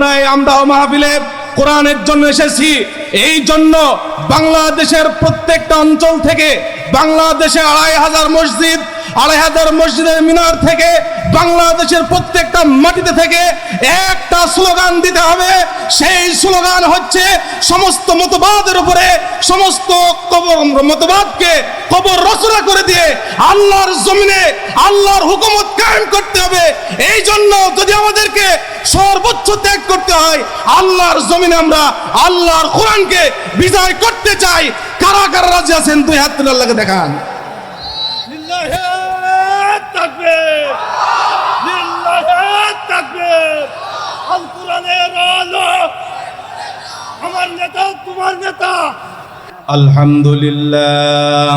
আমরা এই আমরাও মাহফিলে কোরআনের জন্য এসেছি। এই জন্য বাংলাদেশের প্রত্যেকটা অঞ্চল থেকে বাংলাদেশে আড়াই হাজার মসজিদ, আড়াই হাজার মসজিদের মিনার থেকে বাংলাদেশের প্রত্যেকটা মাটিতে থেকে একটা স্লোগান দিতে হবে। সেই স্লোগান হচ্ছে, সমস্ত মতবাদের উপরে, সমস্ত কবর মতবাদকে কবর আল্লাহর জমিনে আল্লাহর হুকুমত কায়েম করতে হবে। এই জন্য যদি আমাদেরকে সর্বোচ্চ ত্যাগ করতে হয় আল্লাহর জমিনে আমরা আল্লাহর কোরআনকে বিজয় করতে চাই। কারা কারা রাজি আছেন? দুই হাত তুলে আল্লাহকে দেখান। আলহামদুলিল্লাহ।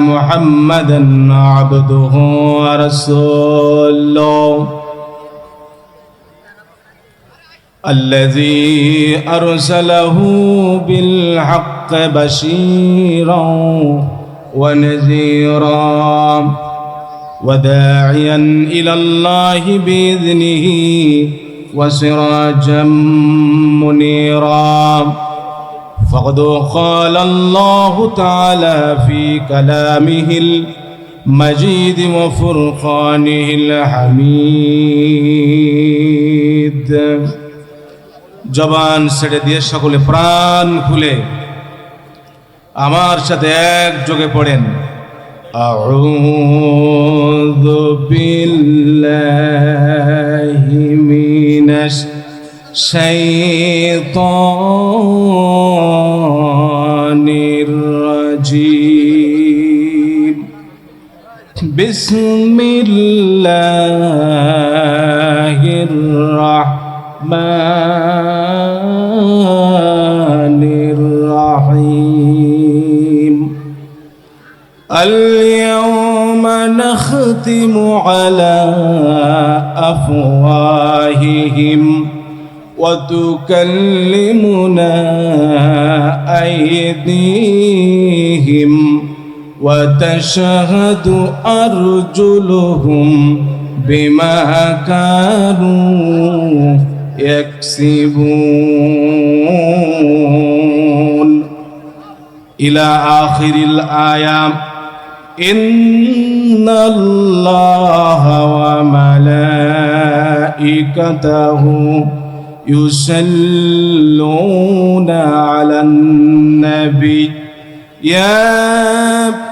محمدا عبده ورسوله. الذي أرسله بالحق بشيرا ونذيرا وداعيا إلى الله بإذنه وسراجا منيرا. فقد قال الله تعالى في كلامه المجيد وفرقانه الحميد জবান ছেড়ে দিয়ে সকলে প্রাণ খুলে আমার সাথে এক যোগে পড়েন أعوذ بالله من الشيطان بسم الله الرحمن الرحيم. اليوم نختم على أفواههم وتكلمنا أيديهم. وتشهد أرجلهم بما كانوا يكسبون. إلى آخر الآيات إن الله وملائكته يصلون على النبي. يا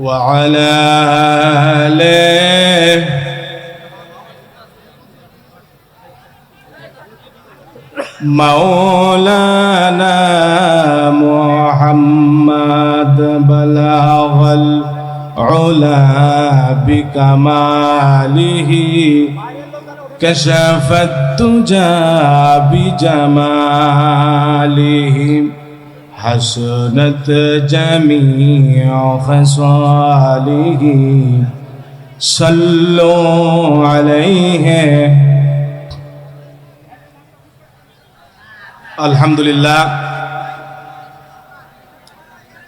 وعلى آله. مولانا محمد بلغ العلا بكماله. كشف الدجى بجماله. حسنت جميع خصاله صلوا عليه আলহামদুলিল্লাহ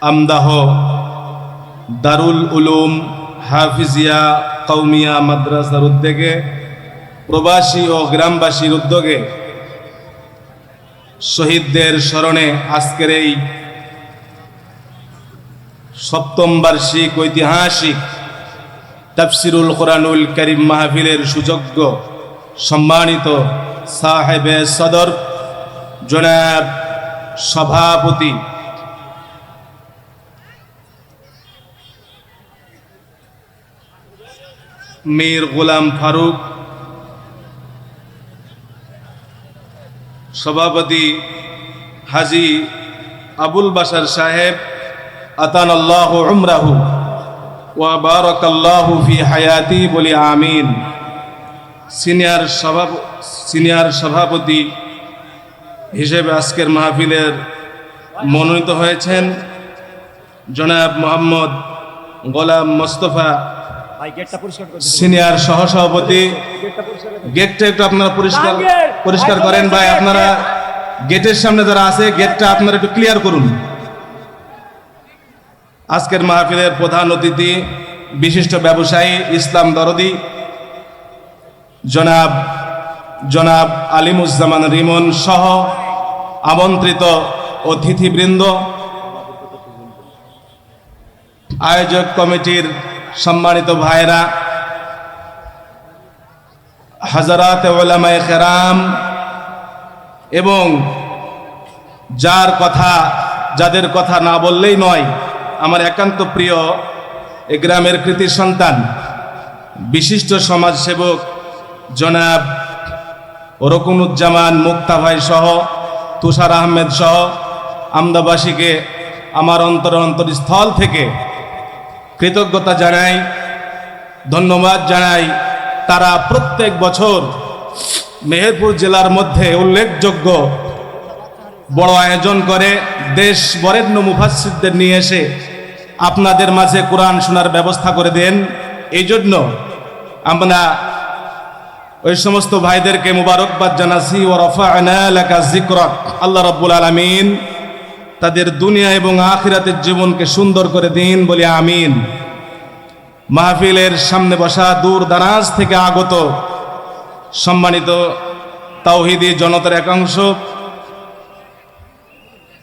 আমদাহ দারুল উলুম হাফিজিয়া কৌমিয়া মাদ্রাসার উদ্যোগে প্রবাসী ও গ্রামবাসীর উদ্যোগে শহীদদের স্মরণে আজকের এই সপ্তম বার্ষিক ঐতিহাসিক তাফসিরুল কোরআনুল করিম মাহফিলের সুযোগ্য সম্মানিত সাহেবে সদর জনাব সভাপতি মীর গোলাম ফারুক সভাপতি হাজি আবুল বাসার সাহেব আতান আল্লাহ উমরাহু ওয়া বারাকাল্লাহু ফি হায়াতি বলি আমিন। সিনিয়র সভা সিনিয়র সভাপতি হিসেবে আজকের মাহফিলের মনোনীত হয়েছেন জনাব মোহাম্মদ গোলাম মোস্তফা সিনিয়র সহসভাপতি। গেটটা একটু আপনারা পরিষ্কার! পরিষ্কার করেন ভাই, আপনারা গেটের সামনে যারা আছে, গেটটা আপনারা একটু ক্লিয়ার করুন। আজকের মাহফিলের প্রধান অতিথি, বিশিষ্ট ব্যবসায়ী, ইসলাম দরদি, জনাব জনাব আলিমুজ্জামান রিমন সহ আমন্ত্রিত অতিথিবৃন্দ, আয়োজক কমিটির সম্মানিত ভাইরা হাজারাত ওলামায়ে কেরাম এবং যার কথা, যাদের কথা না বললেই নয়, আমার একান্ত প্রিয় এ গ্রামের কৃতি সন্তান, বিশিষ্ট সমাজসেবক জনাব রকুনুজ্জামান মুক্তা ভাই সহ, তুষার আহমেদ সহ, আমদাবাসীকে আমার অন্তর অন্তরস্থল থেকে কৃতজ্ঞতা জানাই, ধন্যবাদ জানাই তারা প্রত্যেক বছর মেহেরপুর জেলার মধ্যে উল্লেখযোগ্য বড় আয়োজন করে। দেশ বরেণ্য মুফাসিদদের নিয়ে এসে আপনাদের মাঝে কোরআন শোনার ব্যবস্থা করে দেন। এই জন্য আমরা ওই সমস্ত ভাইদেরকে মুবারকবাদ জানাচ্ছি। ও রফা এলাকা জিক্রত আল্লাহ রব্বুল আলমিন তাদের দুনিয়া এবং আখিরাতের জীবনকে সুন্দর করে দিন বলে আমিন। মাহফিলের সামনে বসা দূর দারাজ থেকে আগত সম্মানিত তাওহিদি জনতার একাংশ,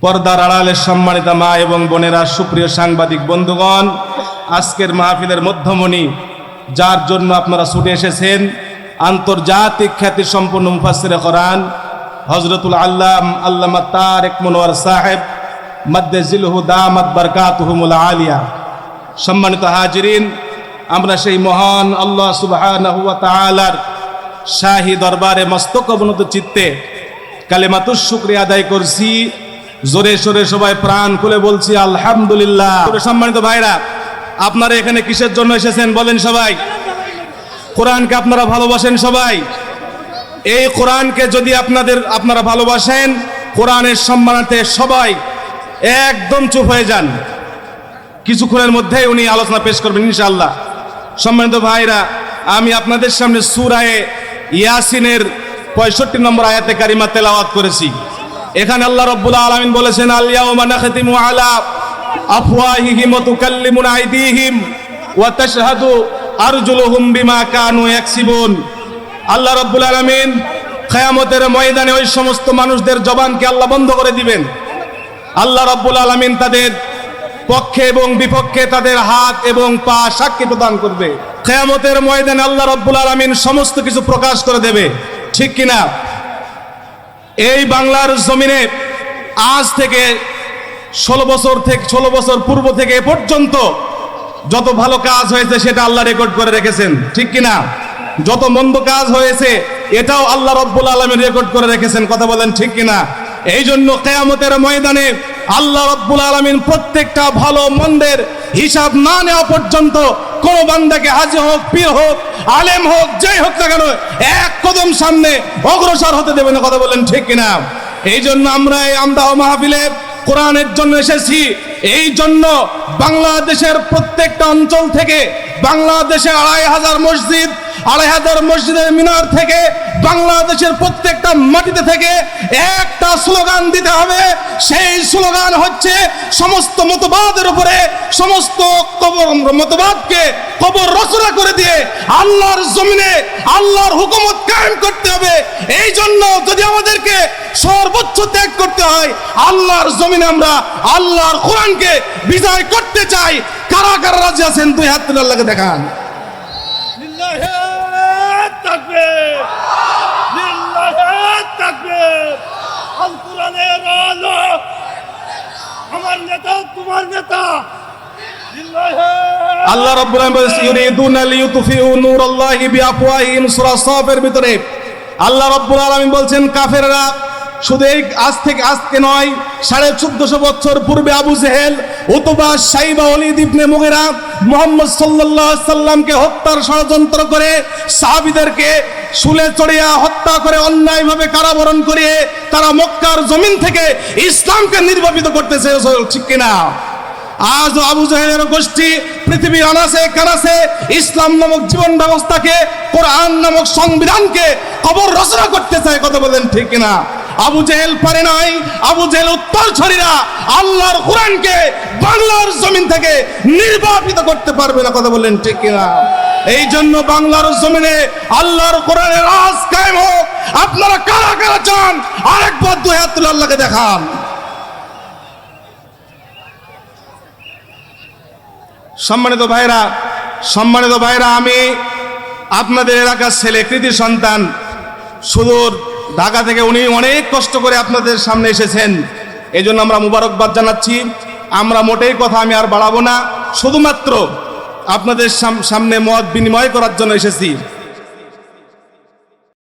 পর্দার আড়ালের সম্মানিত মা এবং বোনেরা, সুপ্রিয় সাংবাদিক বন্ধুগণ, আজকের মাহফিলের মধ্যমণি, যার জন্য আপনারা ছুটে এসেছেন, আন্তর্জাতিক খ্যাতি সম্পন্ন মুফাসিরে করান হজরতুল আল্লাহ আল্লামা তারেক মনোয়ার সাহেব, মদ্দে জিলহু দামাত বরকাতহুমুল আলিয়া। সম্মানিত হাজিরিন আমরা সেই মহান আল্লাহ তাআলার শাহী দরবারে মস্তক অবনত চিত্তে কালেমাতুর শুক্রিয়া আদায় করছি। জোরে সোরে সবাই প্রাণ খুলে বলছি, আলহামদুলিল্লাহ। সম্মানিত ভাইরা, আপনারা এখানে কিসের জন্য এসেছেন বলেন সবাই? কোরআনকে আপনারা ভালোবাসেন সবাই? এই কোরআনকে যদি আপনাদের, আপনারা ভালোবাসেন, কোরআনের সম্মানার্থে সবাই একদম চুপ হয়ে যান। কিছুক্ষণের মধ্যেই উনি আলোচনা পেশ করবেন, ইনশাআল্লাহ। সম্মানিত ভাইরা, আমি আপনাদের সামনে সুরায়ে ইয়াসিনের পঁয়ষট্টি নম্বর আয়াতে কারিমা তেলাওয়াত করেছি। এখানে আল্লাহ রব্বুল আলামিন বলেছেন আলিয়াউমা নাখতিমু আলা আফওয়াহিহিম ওয়া তুকাল্লিমুনা আইদিহিম ওয়া তাশহাদু আরজুলুহুম বিমা কানু ইয়াকসিবুন। আল্লাহ রব্বুল আলামিন কিয়ামতের ময়দানে ওই সমস্ত মানুষদের জবানকে আল্লাহ বন্ধ করে দিবেন। আল্লাহ রব্বুল আলমিন তাদের পক্ষে এবং বিপক্ষে তাদের হাত এবং পা সাক্ষী প্রদান করবে। কেয়ামতের ময়দানে আল্লাহ রব্বুল আলমিন সমস্ত কিছু প্রকাশ করে দেবে। ঠিক কিনা? এই বাংলার জমিনে আজ থেকে ষোলো বছর থেকে ষোলো বছর পূর্ব থেকে এ পর্যন্ত যত ভালো কাজ হয়েছে সেটা আল্লাহ রেকর্ড করে রেখেছেন। ঠিক কিনা? যত মন্দ কাজ হয়েছে এটাও আল্লাহ রব্বুল আলমী রেকর্ড করে রেখেছেন। কথা বলেন ঠিক কিনা? এই জন্য কেয়ামতের ময়দানে আল্লাহ রব্বুল আলমিন প্রত্যেকটা ভালো মন্দের হিসাব না নেওয়া পর্যন্ত কোন বান্দাকে হাজি হোক, পীর হোক, আলেম হোক, যেই হোক না কেন, এক কদম সামনে অগ্রসর হতে দেবেন কথা বলেন ঠিক কিনা? এই জন্য আমরা এই আমদাহ মাহফিলে কোরআনের জন্য এসেছি। এই জন্য বাংলাদেশের প্রত্যেকটা অঞ্চল থেকে বাংলাদেশে আড়াই হাজার মসজিদ আড়াই হাজার মসজিদের মিনার থেকে বাংলাদেশের প্রত্যেকটা মাটিতে থেকে একটা স্লোগান দিতে হবে। সেই স্লোগান হচ্ছে, সমস্ত মতবাদের উপরে, সমস্ত কবর মতবাদকে কবর রচনা করে দিয়ে আল্লাহর জমিনে আল্লাহর হুকুমত কায়েম করতে হবে। এই জন্য যদি আমাদেরকে সর্বোচ্চ ত্যাগ করতে হয়, আল্লাহর জমিনে আমরা আল্লাহর কোরআনকে বিজয় করতে চাই। কারা কারা রাজি আছেন? দুই হাত তুলে আল্লাহকে দেখান লিল্লাহে তাকবীর লিল্লাহে তাকবীর আল কোরআনের আলো আমার আল্লাহ ভিতরে। আল্লাহ বলছেন, কাফেররা শুধু এই আজ থেকে আজকে নয়, সাড়ে চোদ্দশো বছর পূর্বে আবু জেহেল, উতবা, সাইবা অলিদ ইবনে মুগিরা, মোহাম্মদ আলাইহি সাল্লামকে হত্যার ষড়যন্ত্র করে সাহাবীদেরকে শুলে চড়িয়া হত্যা করে অন্যায়ভাবে কারাবরণ করিয়ে তারা মক্কার জমিন থেকে ইসলামকে নির্বাপিত করতেছে ঠিক কিনা? আজ আবু জাহেলের গোষ্ঠী পৃথিবীর আনাসে, কানাসে ইসলাম নামক জীবন ব্যবস্থাকে, কোরআন নামক সংবিধানকে কবর রচনা করতে চায় কথা বলেন ঠিক কিনা? আবু জেহেল পারে নাই। আবু জেহেল উত্তর ছড়িরা আল্লাহর কোরআনকে বাংলার জমিন থেকে নির্বাপিত করতে পারবে না, কথা বললেন ঠিক কিনা? এই জন্য বাংলার জমিনে আল্লাহর কোরআনের রাজ কায়েম হোক। আপনারা কারা কারা চান? আরেকবার দুই হাত তুলে আল্লাহকে দেখান। সম্মানিত ভাইরা সম্মানিত ভাইরা, আমি আপনাদের এলাকার ছেলে, কৃতি সন্তান, সুদূর ঢাকা থেকে উনি অনেক কষ্ট করে আপনাদের সামনে এসেছেন। এই জন্য আমরা মুবারকবাদ জানাচ্ছি। আমরা মোটেই কথা আমি আর বাড়াবো না। শুধুমাত্র আপনাদের সাম- সামনে মত বিনিময় করার জন্য এসেছি।